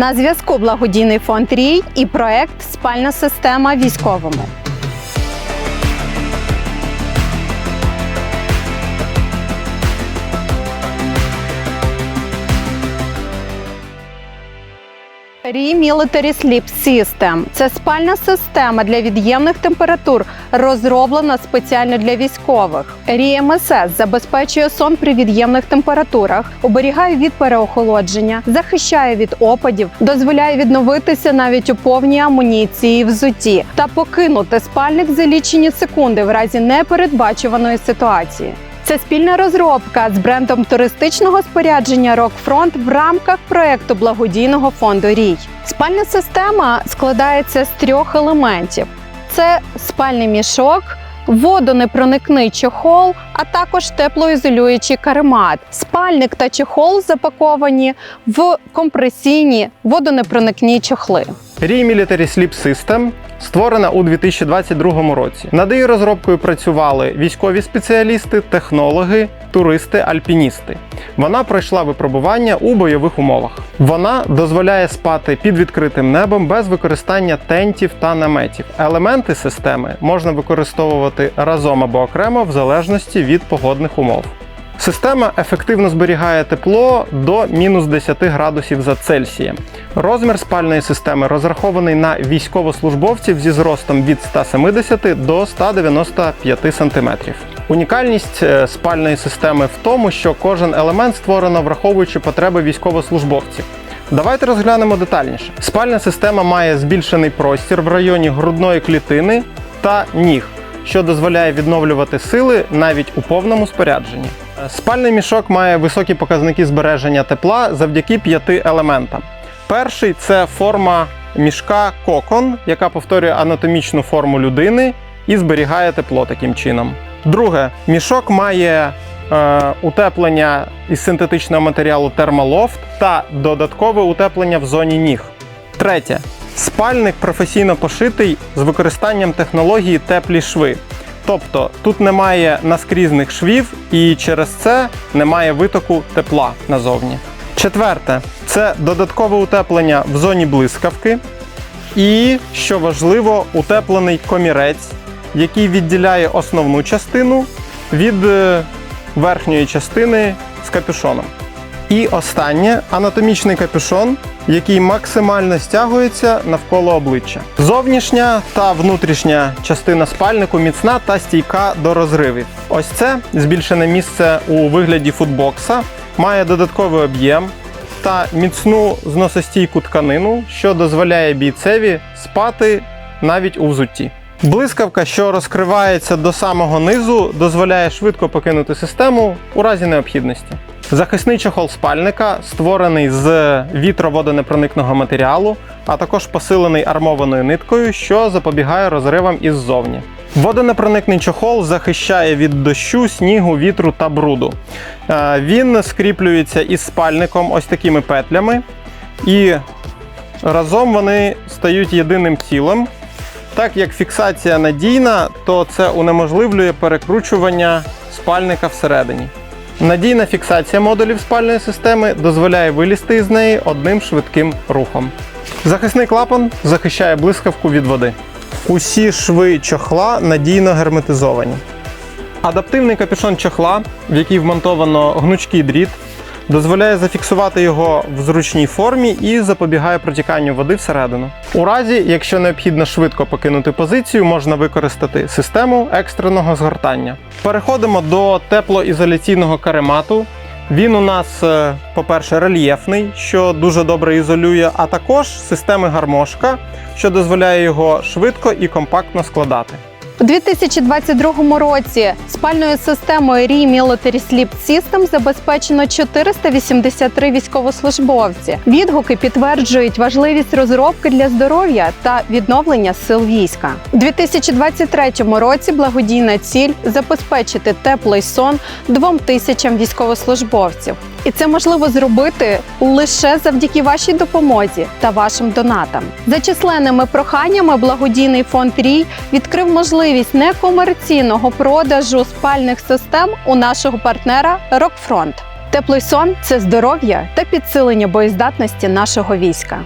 На зв'язку благодійний фонд Рій і проект Спальна система військовому. Military Sleep System – це спальна система для від'ємних температур, розроблена спеціально для військових. Рі МСС забезпечує сон при від'ємних температурах, оберігає від переохолодження, захищає від опадів, дозволяє відновитися навіть у повній амуніції і взутті та покинути спальник за лічені секунди в разі непередбачуваної ситуації. Це спільна розробка з брендом туристичного спорядження Rockfront в рамках проекту благодійного фонду Рій. Спальна система складається з трьох елементів: це спальний мішок. Водонепроникний чохол, а також теплоізолюючий каремат. Спальник та чохол запаковані в компресійні водонепроникні чохли. Рій Military Sleep System створена у 2022 році. Над її розробкою працювали військові спеціалісти, технологи, туристи, альпіністи. Вона пройшла випробування у бойових умовах. Вона дозволяє спати під відкритим небом без використання тентів та наметів. Елементи системи можна використовувати разом або окремо в залежності від погодних умов. Система ефективно зберігає тепло до мінус 10 градусів за Цельсієм. Розмір спальної системи розрахований на військовослужбовців зі зростом від 170 до 195 см. Унікальність е, спальної системи в тому, що кожен елемент створено враховуючи потреби військовослужбовців. Давайте розглянемо детальніше. Спальна система має збільшений простір в районі грудної клітини та ніг, що дозволяє відновлювати сили навіть у повному спорядженні. Спальний мішок має високі показники збереження тепла завдяки п'яти елементам. Перший це форма мішка кокон, яка повторює анатомічну форму людини і зберігає тепло таким чином. Друге, мішок має е, утеплення із синтетичного матеріалу термолофт та додаткове утеплення в зоні ніг. Третє. Спальник професійно пошитий з використанням технології теплі шви. Тобто тут немає наскрізних швів і через це немає витоку тепла назовні. Четверте це додаткове утеплення в зоні блискавки. І, що важливо, утеплений комірець, який відділяє основну частину від е, верхньої частини з капюшоном. І останнє анатомічний капюшон, який максимально стягується навколо обличчя. Зовнішня та внутрішня частина спальнику міцна та стійка до розривів. Ось це збільшене місце у вигляді футбокса, має додатковий об'єм та міцну зносостійку тканину, що дозволяє бійцеві спати навіть у взутті. Блискавка, що розкривається до самого низу, дозволяє швидко покинути систему у разі необхідності. Захисний чохол спальника створений з вітроводонепроникного матеріалу, а також посилений армованою ниткою, що запобігає розривам іззовні. Водонепроникний чохол захищає від дощу, снігу, вітру та бруду. Е, Він скріплюється із спальником ось такими петлями, і разом вони стають єдиним цілим. Так як фіксація надійна, то це унеможливлює перекручування спальника всередині. Надійна фіксація модулів спальної системи дозволяє вилізти із неї одним швидким рухом. Захисний клапан захищає блискавку від води. Усі шви чохла надійно герметизовані. Адаптивний капюшон чохла, в який вмонтовано гнучкий дріт, дозволяє зафіксувати його в зручній формі і запобігає протіканню води всередину. У разі, якщо необхідно швидко покинути позицію, можна використати систему екстреного згортання. Переходимо до теплоізоляційного каремату. Він у нас, е, по-перше, рельєфний, що дуже добре ізолює, а також системи гармошка, що дозволяє його швидко і компактно складати. У 2022 році спальною системою Рі Military Sleep System забезпечено 483 військовослужбовці. Відгуки підтверджують важливість розробки для здоров'я та відновлення сил війська. У 2023 році благодійна ціль забезпечити теплий сон двом тисячам військовослужбовців. І це можливо зробити лише завдяки вашій допомозі та вашим донатам. За численними проханнями, благодійний фонд Рій відкрив можливість некомерційного продажу спальних систем у нашого партнера Рокфронт. Теплий сон це здоров'я та підсилення боєздатності нашого війська.